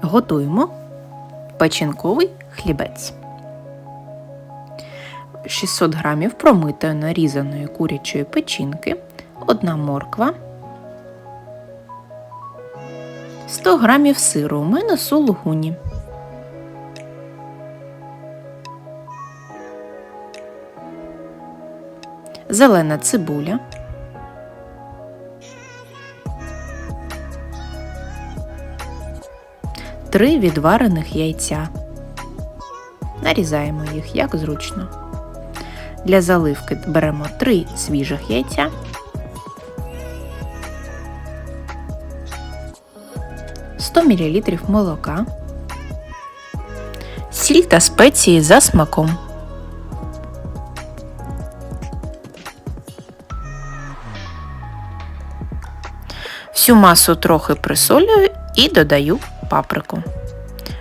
Готуємо печінковий хлібець. 600 грамів промитої нарізаної курячої печінки, 1 морква, 100 грамів сиру. У мене сулугуні. Зелена цибуля. Три відварених яйця. Нарізаємо їх як зручно. Для заливки беремо 3 свіжих яйця. «100 мл молока, сіль та спеції за смаком. Всю масу трохи присолюю і додаю паприку.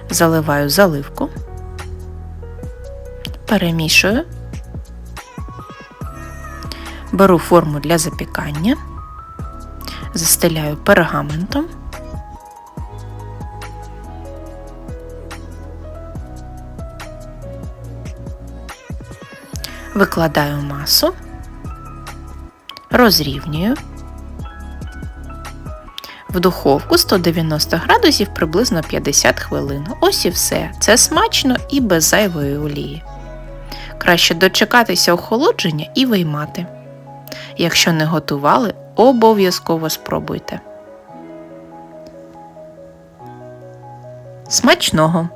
Заливаю заливку, перемішую, беру форму для запікання, застеляю пергаментом. Викладаю масу, розрівнюю. В духовку 190 градусів приблизно 50 хвилин. Ось і все. Це смачно і без зайвої олії. Краще дочекатися охолодження і виймати. Якщо не готували, обов'язково спробуйте. Смачного!